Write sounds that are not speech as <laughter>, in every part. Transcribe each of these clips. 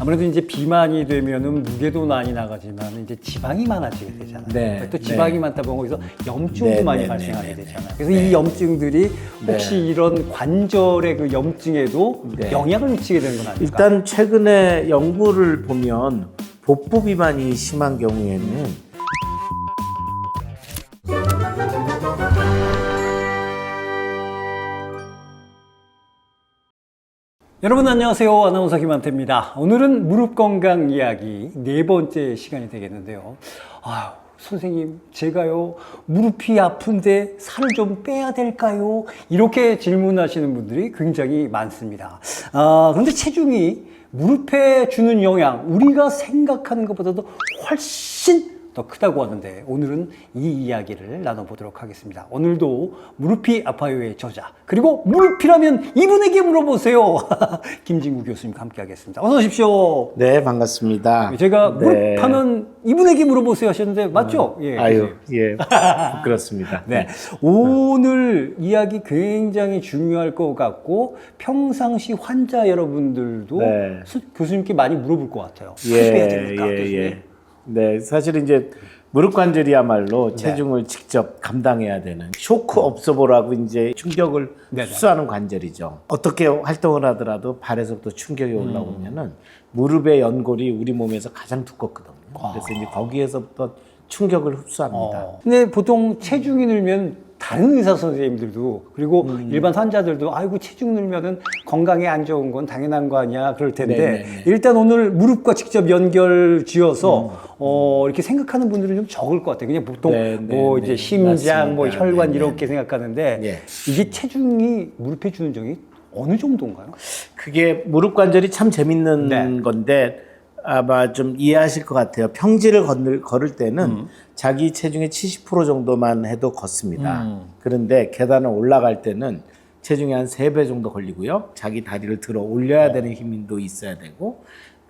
아무래도 이제 비만이 되면은 무게도 많이 나가지만 이제 지방이 많아지게 되잖아요. 네, 또 지방이 네. 많다 보면 거기서 염증도 네, 많이 네, 발생하게 네, 네, 되잖아요. 네. 그래서 이 염증들이 혹시 네. 이런 관절의 그 염증에도 네. 영향을 미치게 되는 건 아닐까? 일단 최근에 연구를 보면 복부 비만이 심한 경우에는 여러분 안녕하세요. 아나운서 김한태입니다. 오늘은 무릎 건강 이야기 네 번째 시간이 되겠는데요. 아유, 선생님, 제가요, 무릎이 아픈데 살을 좀 빼야 될까요? 이렇게 질문하시는 분들이 굉장히 많습니다. 아, 근데 체중이 무릎에 주는 영향, 우리가 생각하는 것보다도 훨씬 더 크다고 하는데 오늘은 이 이야기를 나눠보도록 하겠습니다. 오늘도 무릎이 아파요의 저자 그리고 무릎이라면 이분에게 물어보세요. <laughs> 김진구 교수님과 함께하겠습니다. 어서 오십시오. 네 반갑습니다. 제가 네. 무릎하면 이분에게 물어보세요 하셨는데 맞죠? 예. 아유 예 <laughs> 부끄럽습니다. 네. 오늘 이야기 굉장히 중요할 것 같고 평상시 환자 여러분들도 네. 수- 교수님께 많이 물어볼 것 같아요. 예, 됩니까? 예, 교수님? 예. 네, 사실 이제 무릎 관절이야말로 체중을 직접 감당해야 되는 쇼크 업소보라고 이제 충격을 네 네. 흡수하는 관절이죠. 어떻게 활동을 하더라도 발에서부터 충격이 올라오면은 무릎의 연골이 우리 몸에서 가장 두껍거든요. 그래서 이제 거기에서부터 충격을 흡수합니다. 어. 근데 보통 체중이 늘면 다른 의사 선생님들도 그리고 음. 일반 환자들도 아이고 체중 늘면은 건강에 안 좋은 건 당연한 거 아니야 그럴 텐데 네네네. 일단 오늘 무릎과 직접 연결 지어서 음. 어 이렇게 생각하는 분들은 좀 적을 것 같아요. 그냥 보통 네네네. 뭐 이제 심장, 뭐 맞습니다. 혈관 네네. 이렇게 생각하는데 예. 이게 체중이 무릎에 주는 정이 어느 정도인가요? 그게 무릎 관절이 참 재밌는 네. 건데 아마 좀 이해하실 것 같아요. 평지를 걸을, 걸을 때는 음. 자기 체중의 70% 정도만 해도 걷습니다. 음. 그런데 계단을 올라갈 때는 체중이 한 세 배 정도 걸리고요. 자기 다리를 들어 올려야 어. 되는 힘도 있어야 되고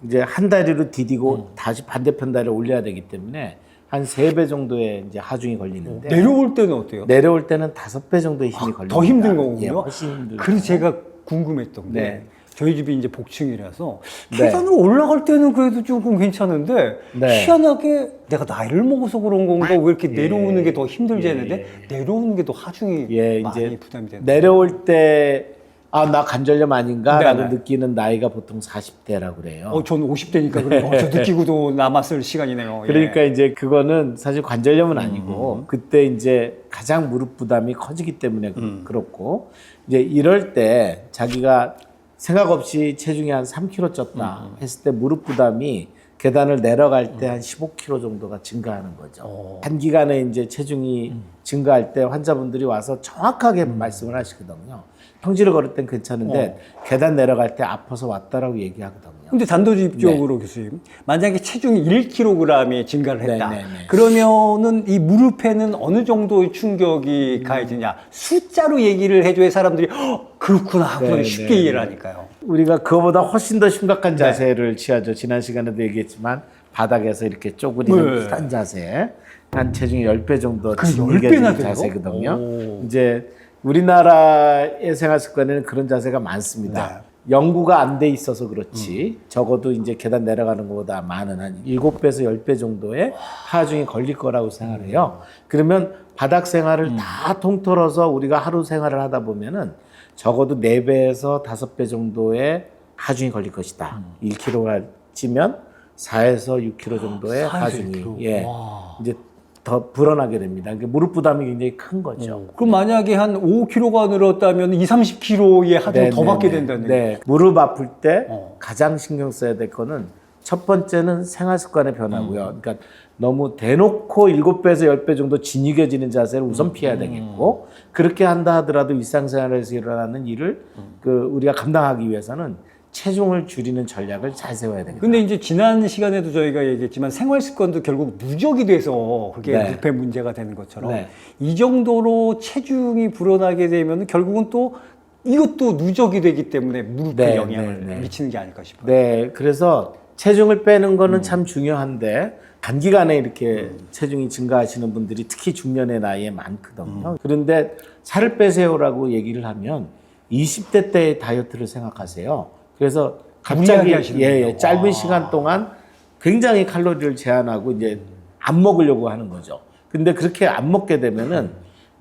이제 한 다리로 디디고 음. 다시 반대편 다리를 올려야 되기 때문에 한 세 배 정도의 이제 하중이 걸리는데 내려올 때는 어때요? 내려올 때는 다섯 배 정도의 힘이 걸립니다. 더 힘든 거군요. 예, 훨씬 힘들죠. 그래서 제가 궁금했던 게 네. 저희 집이 이제 복층이라서 네. 계단을 올라갈 때는 그래도 조금 괜찮은데 네. 희한하게 내가 나이를 먹어서 그런 건가 왜 이렇게 예. 내려오는 게 더 힘들지 예, 했는데 예. 내려오는 게 더 하중이 예, 많이 이제 부담이 되는 내려올 때, 아, 나 관절염 아닌가라고 네네. 느끼는 나이가 보통 40대라고 그래요. 어, 전 50대니까 그래. 어, 저 <laughs> 느끼고도 남았을 시간이네요. 예. 그러니까 이제 그거는 사실 관절염은 음, 아니고, 그때 이제 가장 무릎 부담이 커지기 때문에 그- 음. 그렇고, 이제 이럴 때 자기가 생각 없이 체중이 한 3kg 쪘다 음, 했을 때 무릎 부담이 계단을 내려갈 때 한 15kg 정도가 증가하는 거죠. 어. 단기간에 이제 체중이 음. 증가할 때 환자분들이 와서 정확하게 말씀을 하시거든요. 평지를 걸을 땐 괜찮은데 어. 계단 내려갈 때 아파서 왔다라고 얘기하거든요. 근데 단도직입적으로 교수님, 만약에 체중이 1kg이 증가를 했다. 네, 네, 네. 그러면은 이 무릎에는 어느 정도의 충격이 가해지냐? 숫자로 얘기를 해줘야 사람들이 "헉, 그렇구나 하고 네, 쉽게 네, 이해를 네. 하니까요. 우리가 그거보다 훨씬 더 심각한 네. 자세를 취하죠. 지난 시간에도 얘기했지만 바닥에서 이렇게 쪼그리는 네. 비슷한 자세. 한 체중이 10배 정도 그 10배나 돼요? 자세거든요. 오. 이제 우리나라의 생활 습관에는 그런 자세가 많습니다. 네. 연구가 안 돼 있어서 그렇지 음. 적어도 이제 계단 내려가는 것보다 많은 한 7배에서 10배 정도의 하중이 걸릴 거라고 생각해요. 그러면 바닥 생활을 음. 다 통틀어서 우리가 하루 생활을 하다 보면은 적어도 4배에서 5배 정도의 하중이 걸릴 것이다. 1kg가 찌면 4에서 6kg 정도의 4에서 하중이 6kg. 예. 와. 이제 더 불어나게 됩니다. 그러니까 무릎 부담이 굉장히 큰 거죠. 그럼 만약에 한 5kg가 늘었다면 2, 30kg의 하중을 네, 더 네, 받게 네. 된다는 네. 무릎 아플 때 어. 가장 신경 써야 될 거는 첫 번째는 생활 습관의 변화고요. 음. 그러니까 너무 대놓고 7배에서 10배 정도 진이겨지는 자세를 우선 음. 피해야 되겠고 그렇게 한다 하더라도 일상생활에서 일어나는 일을 음. 그 우리가 감당하기 위해서는 체중을 줄이는 전략을 잘 세워야 됩니다. 근데 이제 지난 시간에도 저희가 얘기했지만 생활 습관도 결국 누적이 돼서 그게 네. 무릎에 문제가 되는 것처럼 네. 이 정도로 체중이 불어나게 되면 결국은 또 이것도 누적이 되기 때문에 무릎에 네, 영향을 네, 네. 미치는 게 아닐까 싶어요. 네, 그래서 체중을 빼는 거는 음. 참 중요한데 단기간에 이렇게 체중이 증가하시는 분들이 특히 중년의 나이에 많거든요. 음. 그런데 살을 빼세요라고 얘기를 하면 20대 때의 다이어트를 생각하세요. 그래서 갑자기 예. 예, 짧은 시간 동안 굉장히 칼로리를 제한하고 이제 안 먹으려고 하는 거죠. 근데 그렇게 안 먹게 되면은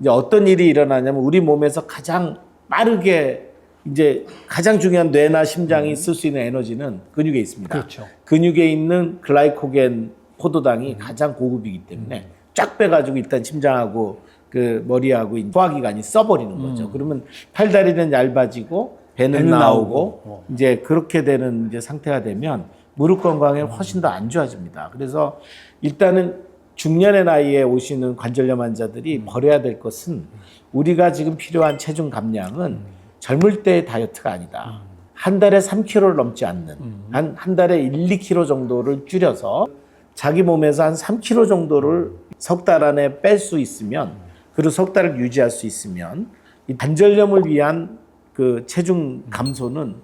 이제 어떤 일이 일어나냐면 우리 몸에서 가장 빠르게 이제 가장 중요한 뇌나 심장이 쓸 수 있는 에너지는 근육에 있습니다. 그렇죠. 근육에 있는 글라이코겐 포도당이 가장 고급이기 때문에 쫙 빼가지고 일단 심장하고 그 머리하고 이 소화기관이 써버리는 거죠. 그러면 팔다리는 얇아지고 배는, 배는 나오고, 나오고. 어. 이제 그렇게 되는 이제 상태가 되면 무릎 건강에 훨씬 더 안 좋아집니다. 그래서 일단은 중년의 나이에 오시는 관절염 환자들이 버려야 될 것은 우리가 지금 필요한 체중 감량은 젊을 때의 다이어트가 아니다. 한 달에 3kg를 넘지 않는 한, 한 달에 1, 2kg 정도를 줄여서 자기 몸에서 한 3kg 정도를 석 달 안에 뺄 수 있으면 그리고 석 달을 유지할 수 있으면 이 관절염을 위한 그 체중 감소는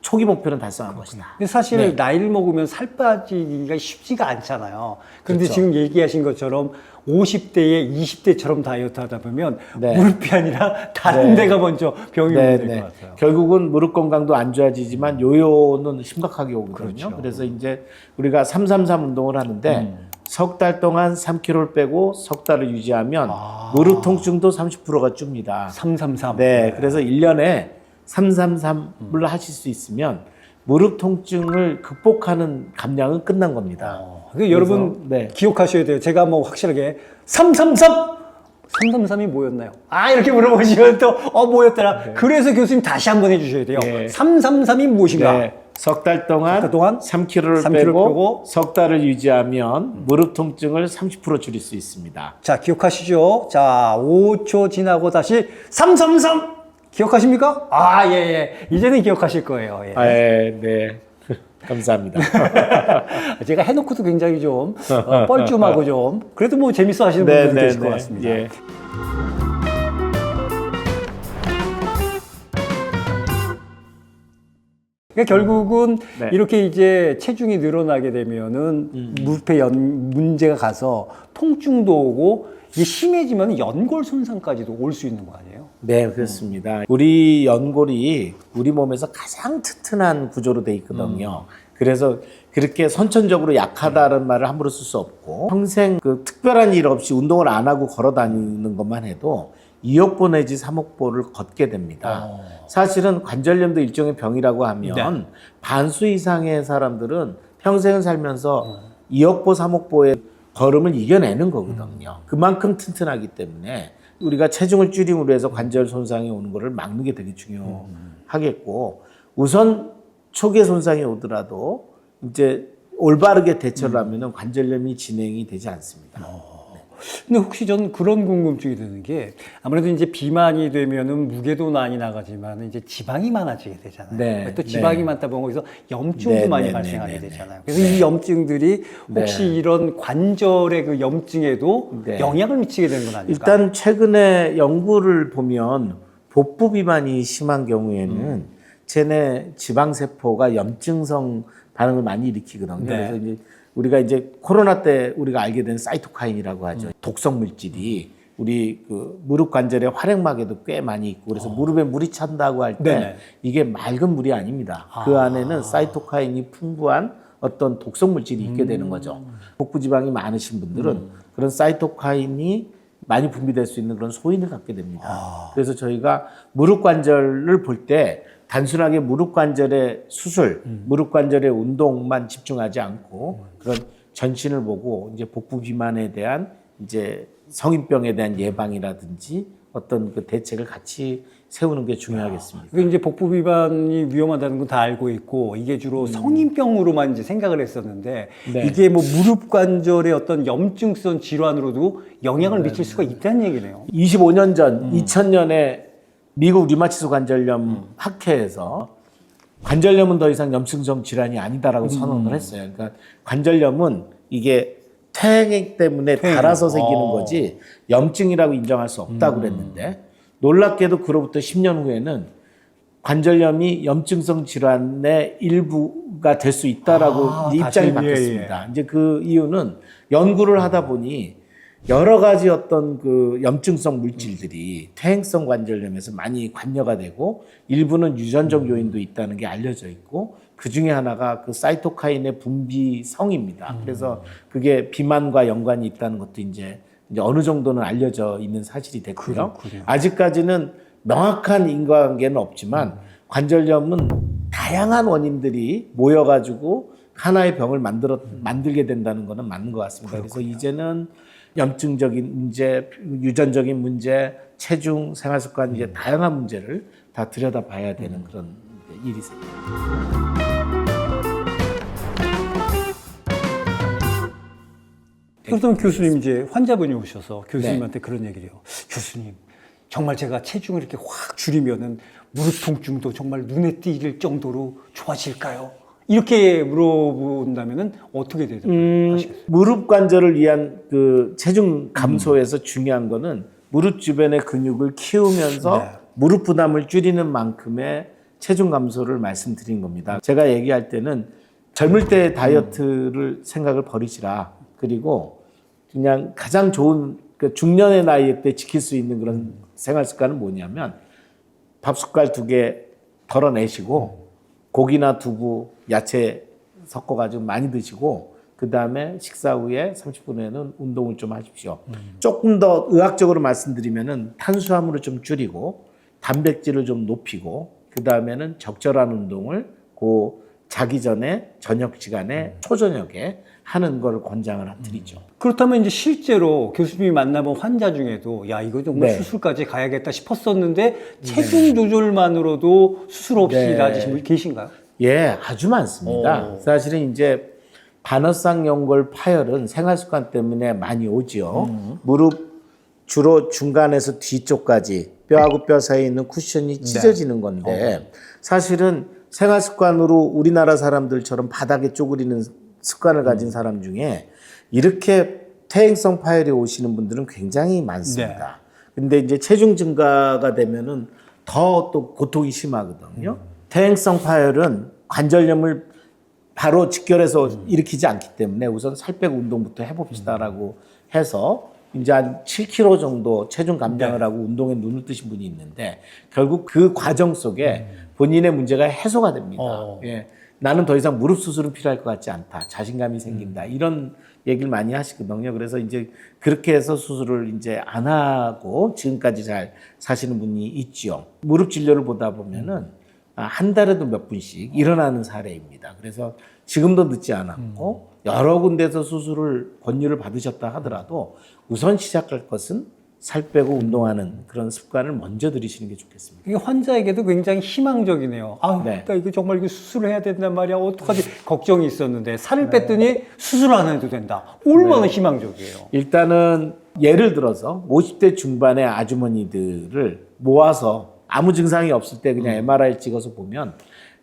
초기 목표는 달성한 것이다. 근데 사실 네. 나이를 먹으면 살 빠지기가 쉽지가 않잖아요. 그런데 그렇죠. 지금 얘기하신 것처럼 50대에 20대처럼 다이어트 하다 보면 네. 무릎이 아니라 다른 네. 데가 먼저 병이 네, 오게 될 네. 것 같아요. 결국은 무릎 건강도 안 좋아지지만 요요는 심각하게 오거든요. 그렇죠. 그래서 이제 우리가 333 운동을 하는데 음. 석 달 동안 3kg를 빼고 석 달을 유지하면 아. 무릎 통증도 30%가 줍니다. 333. 네, 그래서 1년에 333을 하실 수 있으면 무릎 통증을 극복하는 감량은 끝난 겁니다. 어, 그 여러분 네. 기억하셔야 돼요. 제가 뭐 확실하게 333 333이 뭐였나요? 아 이렇게 물어보시면 또 어 뭐였더라. 그래서 교수님 다시 한번 해주셔야 돼요. 네. 333이 무엇인가? 네. 석 달 동안, 석 달 동안 3kg를 3kg 빼고, 빼고 석 달을 유지하면 무릎 통증을 30% 줄일 수 있습니다. 자 기억하시죠? 자 5초 지나고 다시 333 기억하십니까? 아 예 예 이제는 기억하실 거예요. 예. 아, 네, 네. <laughs> 감사합니다. <laughs> 제가 해놓고도 굉장히 좀 어, 뻘쭘하고 좀 그래도 뭐 재밌어 하시는 네, 분들 네, 계실 것 네. 같습니다. 예. 그러니까 결국은 네. 이렇게 이제 체중이 늘어나게 되면은 음. 무릎에 연 문제가 가서 통증도 오고 이게 심해지면 연골 손상까지도 올 수 있는 거 아니에요? 네, 그렇습니다. 우리 연골이 우리 몸에서 가장 튼튼한 구조로 돼 있거든요. 그래서 그렇게 선천적으로 약하다는 말을 함부로 쓸 수 없고 평생 그 특별한 일 없이 운동을 안 하고 걸어 다니는 것만 해도 2억보 내지 3억보를 걷게 됩니다. 사실은 관절염도 일종의 병이라고 하면 반수 이상의 사람들은 평생을 살면서 2억보, 3억보의 걸음을 이겨내는 거거든요. 그만큼 튼튼하기 때문에 우리가 체중을 줄임으로 해서 관절 손상이 오는 것을 막는 게 되게 중요하겠고 우선 초기에 손상이 오더라도 이제 올바르게 대처를 하면은 관절염이 진행이 되지 않습니다. 근데 혹시 전 그런 궁금증이 드는 게 아무래도 이제 비만이 되면은 무게도 많이 나가지만 이제 지방이 많아지게 되잖아요. 네, 또 지방이 네. 많다 보면 거기서 염증도 네, 많이 네, 발생하게 네, 네, 되잖아요. 그래서 이 염증들이 혹시 네. 이런 관절의 그 염증에도 네. 영향을 미치게 되는 건 아닐까? 일단 최근에 연구를 보면 복부 비만이 심한 경우에는 음. 체내 지방 세포가 염증성 반응을 많이 일으키거든요. 네. 그래서 이제 우리가 이제 코로나 때 우리가 알게 된 사이토카인이라고 하죠. 독성 물질이 우리 그 무릎 관절의 활액막에도 꽤 많이 있고 그래서 무릎에 물이 찬다고 할때 어. 네네. 이게 맑은 물이 아닙니다. 그 안에는 사이토카인이 풍부한 어떤 독성 물질이 있게 음. 되는 거죠. 복부 지방이 많으신 분들은 그런 사이토카인이 많이 분비될 수 있는 그런 소인을 갖게 됩니다. 아. 그래서 저희가 무릎 관절을 볼 때 단순하게 무릎 관절의 수술, 음. 무릎 관절의 운동만 집중하지 않고 그런 전신을 보고 이제 복부 비만에 대한 이제 성인병에 대한 예방이라든지 어떤 그 대책을 같이 세우는 게 중요하겠습니다. 그 이제 복부 비만이 위험하다는 건 다 알고 있고 이게 주로 성인병으로만 이제 생각을 했었는데 음. 네. 이게 뭐 무릎 관절의 어떤 염증성 질환으로도 영향을 미칠 수가 있다는 얘기네요. 25년 전 음. 2000년에 미국 류마티스 관절염 학회에서 관절염은 더 이상 염증성 질환이 아니다라고 음. 선언을 했어요. 그러니까 관절염은 이게 퇴행 때문에 퇴행. 달아서 생기는 어. 음. 거지 염증이라고 인정할 수 없다고 그랬는데 놀랍게도 그로부터 10년 후에는 관절염이 염증성 질환의 일부가 될 수 있다라고 아, 입장이 예, 바뀌었습니다. 이제 그 이유는 연구를 하다 보니 여러 가지 어떤 그 염증성 물질들이 퇴행성 관절염에서 많이 관여가 되고 일부는 유전적 요인도 있다는 게 알려져 있고 그 중에 하나가 그 사이토카인의 분비성입니다. 그래서 그게 비만과 연관이 있다는 것도 이제, 이제 어느 정도는 알려져 있는 사실이 됐고요. 그렇군요. 아직까지는 명확한 인과관계는 없지만 관절염은 다양한 원인들이 모여가지고 하나의 병을 만들어 만들게 된다는 것은 맞는 것 같습니다. 그래서 이제는 염증적인 문제, 유전적인 문제, 체중, 생활 습관 이제 다양한 문제를 다 들여다봐야 되는 그런 일이 생깁니다. 그렇다면 교수님 이제 환자분이 오셔서 교수님한테 그런 얘기를 해요. 교수님, 정말 제가 체중을 이렇게 확 줄이면은 무릎 통증도 정말 눈에 띄일 정도로 좋아질까요? 이렇게 물어본다면은 어떻게 대답하시겠어요? 무릎 관절을 위한 그 체중 감소에서 중요한 거는 무릎 주변의 근육을 키우면서 네. 무릎 부담을 줄이는 만큼의 체중 감소를 말씀드린 겁니다. 제가 얘기할 때는 젊을 때 다이어트를 생각을 버리시라. 그리고 그냥 가장 좋은 그 중년의 나이 때 지킬 수 있는 그런 생활 습관은 뭐냐면 밥 숟갈 두 개 덜어내시고 고기나 두부, 야채 섞어가지고 많이 드시고 그 다음에 식사 후에 30분 후에는 운동을 좀 하십시오. 조금 더 의학적으로 말씀드리면은 탄수화물을 좀 줄이고 단백질을 좀 높이고 그 다음에는 적절한 운동을 그 자기 전에 저녁 시간에 초저녁에 하는 걸 권장을 드리죠. 그렇다면 이제 실제로 교수님이 만나본 환자 중에도 야 이거 정말 네. 수술까지 가야겠다 싶었었는데 체중 조절만으로도 수술 없이 네. 나아지신 분 계신가요? 예, 아주 많습니다. 오. 사실은 이제 반어상 연골 파열은 생활 습관 때문에 많이 오지요. 무릎 주로 중간에서 뒤쪽까지 뼈하고 뼈 사이에 있는 쿠션이 찢어지는 건데 사실은 생활 습관으로 우리나라 사람들처럼 바닥에 쪼그리는 습관을 가진 사람 중에 이렇게 퇴행성 파열이 오시는 분들은 굉장히 많습니다. 근데 이제 체중 증가가 되면은 더 또 고통이 심하거든요. 퇴행성 파열은 관절염을 바로 직결해서 일으키지 않기 때문에 우선 살 빼고 운동부터 해봅시다라고 해서 이제 한 7kg 정도 체중 감량을 하고 운동에 눈을 뜨신 분이 있는데 결국 그 과정 속에 본인의 문제가 해소가 됩니다. 어. 예. 나는 더 이상 무릎 수술은 필요할 것 같지 않다. 자신감이 생긴다. 이런 얘기를 많이 하시거든요. 그래서 이제 그렇게 해서 수술을 이제 안 하고 지금까지 잘 사시는 분이 있지요. 무릎 진료를 보다 보면은 아, 한 달에도 몇 분씩 일어나는 사례입니다. 그래서 지금도 늦지 않았고 여러 군데서 수술을 권유를 받으셨다 하더라도 우선 시작할 것은 살 빼고 운동하는 그런 습관을 먼저 들이시는 게 좋겠습니다. 이게 환자에게도 굉장히 희망적이네요. 아, 네. 나 이거 정말 이거 수술을 해야 된단 말이야. 어떡하지? 걱정이 있었는데 살을 뺐더니 수술 안 해도 된다. 얼마나 희망적이에요. 일단은 예를 들어서 50대 중반의 아주머니들을 모아서 아무 증상이 없을 때 그냥 MRI 찍어서 보면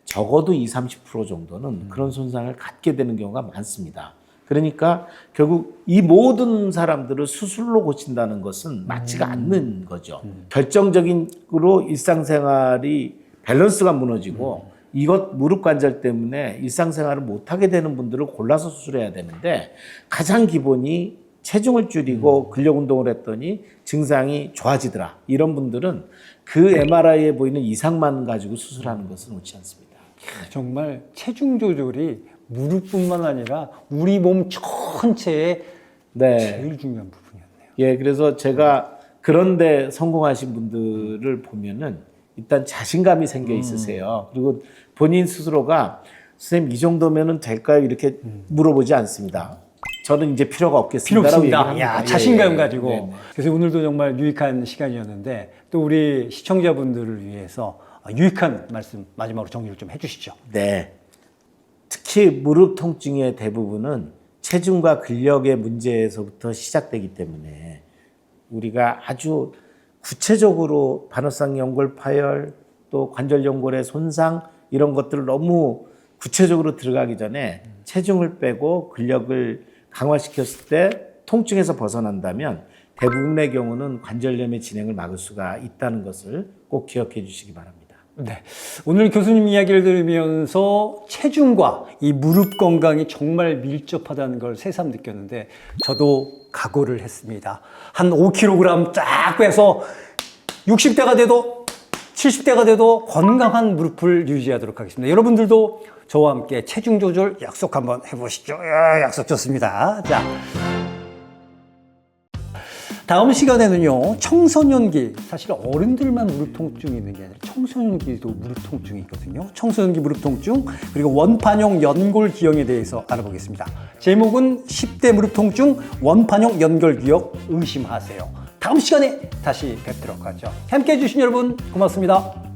적어도 20, 30% 정도는 그런 손상을 갖게 되는 경우가 많습니다. 그러니까 결국 이 모든 사람들을 수술로 고친다는 것은 맞지가 않는 거죠. 결정적인으로 일상생활이 밸런스가 무너지고 이것 무릎 관절 때문에 일상생활을 못하게 되는 분들을 골라서 수술해야 되는데 가장 기본이 체중을 줄이고 근력 운동을 했더니 증상이 좋아지더라. 이런 분들은 그 MRI에 보이는 이상만 가지고 수술하는 것은 옳지 않습니다. 정말 체중 조절이 무릎뿐만 아니라 우리 몸 전체에 네. 제일 중요한 부분이었네요. 예, 그래서 제가 그런데 성공하신 분들을 보면은 일단 자신감이 생겨 있으세요. 그리고 본인 스스로가 선생님 이 정도면은 될까요? 이렇게 물어보지 않습니다. 저는 이제 필요가 필요 없겠습니다라고 없습니다. 얘기합니다. 야, 예, 자신감 예, 가지고. 네, 네. 그래서 오늘도 정말 유익한 시간이었는데 또 우리 시청자분들을 위해서 유익한 말씀 마지막으로 정리를 좀 해주시죠. 네. 특히 무릎 통증의 대부분은 체중과 근력의 문제에서부터 시작되기 때문에 우리가 아주 구체적으로 반어상 연골 파열 또 관절 연골의 손상 이런 것들을 너무 구체적으로 들어가기 전에 체중을 빼고 근력을 강화시켰을 때 통증에서 벗어난다면 대부분의 경우는 관절염의 진행을 막을 수가 있다는 것을 꼭 기억해 주시기 바랍니다. 네. 오늘 교수님 이야기를 들으면서 체중과 이 무릎 건강이 정말 밀접하다는 걸 새삼 느꼈는데 저도 각오를 했습니다. 한 5kg 쫙 빼서 60대가 돼도 70대가 돼도 건강한 무릎을 유지하도록 하겠습니다. 여러분들도 저와 함께 체중 조절 약속 한번 해보시죠. 야, 약속 좋습니다. 자. 다음 시간에는요 청소년기. 사실 어른들만 무릎 통증이 있는 게 아니라 청소년기도 무릎 통증이 있거든요. 청소년기 무릎 통증 그리고 원판용 연골 기형에 대해서 알아보겠습니다. 제목은 10대 무릎 통증 원판용 연골 기형 의심하세요. 다음 시간에 다시 뵙도록 하죠. 함께 해 주신 여러분 고맙습니다